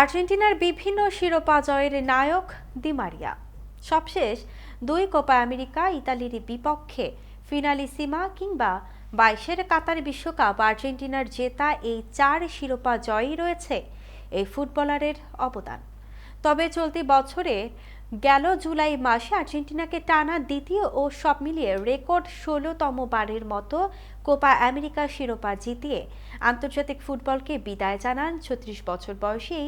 আর্জেন্টিনার বিভিন্ন শিরোপা জয়ের নায়ক দিমারিয়া সবশেষ দুই কোপা আমেরিকা, ইতালির বিপক্ষে ফিনালিসিমা কিংবা বাইশের কাতার বিশ্বকাপ আর্জেন্টিনার জেতা এই চার শিরোপা জয়ই রয়েছে এই ফুটবলারের অবদান। তবে চলতি বছরে গেল জুলাই মাসে আর্জেন্টিনাকে টানা দ্বিতীয় ও সব মিলিয়ে রেকর্ড ষোলোতম বারের মতো কোপা আমেরিকা শিরোপা জিতিয়ে আন্তর্জাতিক ফুটবলকে বিদায় জানান ছত্রিশ বছর বয়সী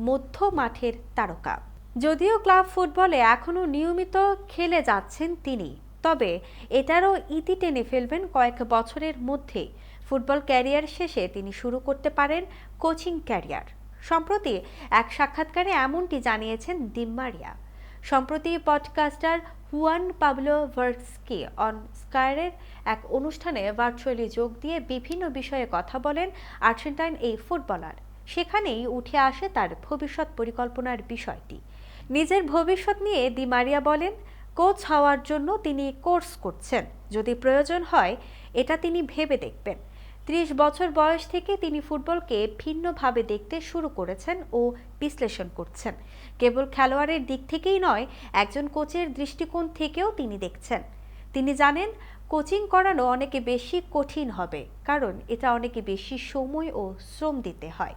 মধ্য মাঠের তারকা। যদিও ক্লাব ফুটবলে এখনও নিয়মিত খেলে যাচ্ছেন তিনি, তবে এটারও ইতি টেনে ফেলবেন কয়েক বছরের মধ্যে ফুটবল ক্যারিয়ার শেষে তিনি শুরু করতে পারেন কোচিং ক্যারিয়ার। সম্প্রতি এক সাক্ষাৎকারে এমনটি জানিয়েছেন দিম্মারিয়া সম্প্রতি পডকাস্টার হুয়ান পাবলো ভার্সকি অন স্কায়ারের এক অনুষ্ঠানে ভার্চুয়ালি যোগ দিয়ে বিভিন্ন বিষয়ে কথা বলেন আর্জেন্টাইন এই ফুটবলার। সেখানেই উঠে আসে তার ভবিষ্যৎ পরিকল্পনার বিষয়টি। নিজের ভবিষ্যৎ নিয়ে দি মারিয়া বলেন, কোচ হওয়ার জন্য তিনি কোর্স করছেন। যদি প্রয়োজন হয়, এটা তিনি ভেবে দেখবেন। ত্রিশ বছর বয়স থেকে তিনি ফুটবলকে ভিন্নভাবে দেখতে শুরু করেছেন ও বিশ্লেষণ করছেন। কেবল খেলোয়াড়ের দিক থেকেই নয়, একজন কোচের দৃষ্টিকোণ থেকেও তিনি দেখছেন। তিনি জানেন, কোচিং করানো অনেকে বেশি কঠিন হবে, কারণ এটা অনেকে বেশি সময় ও শ্রম দিতে হয়।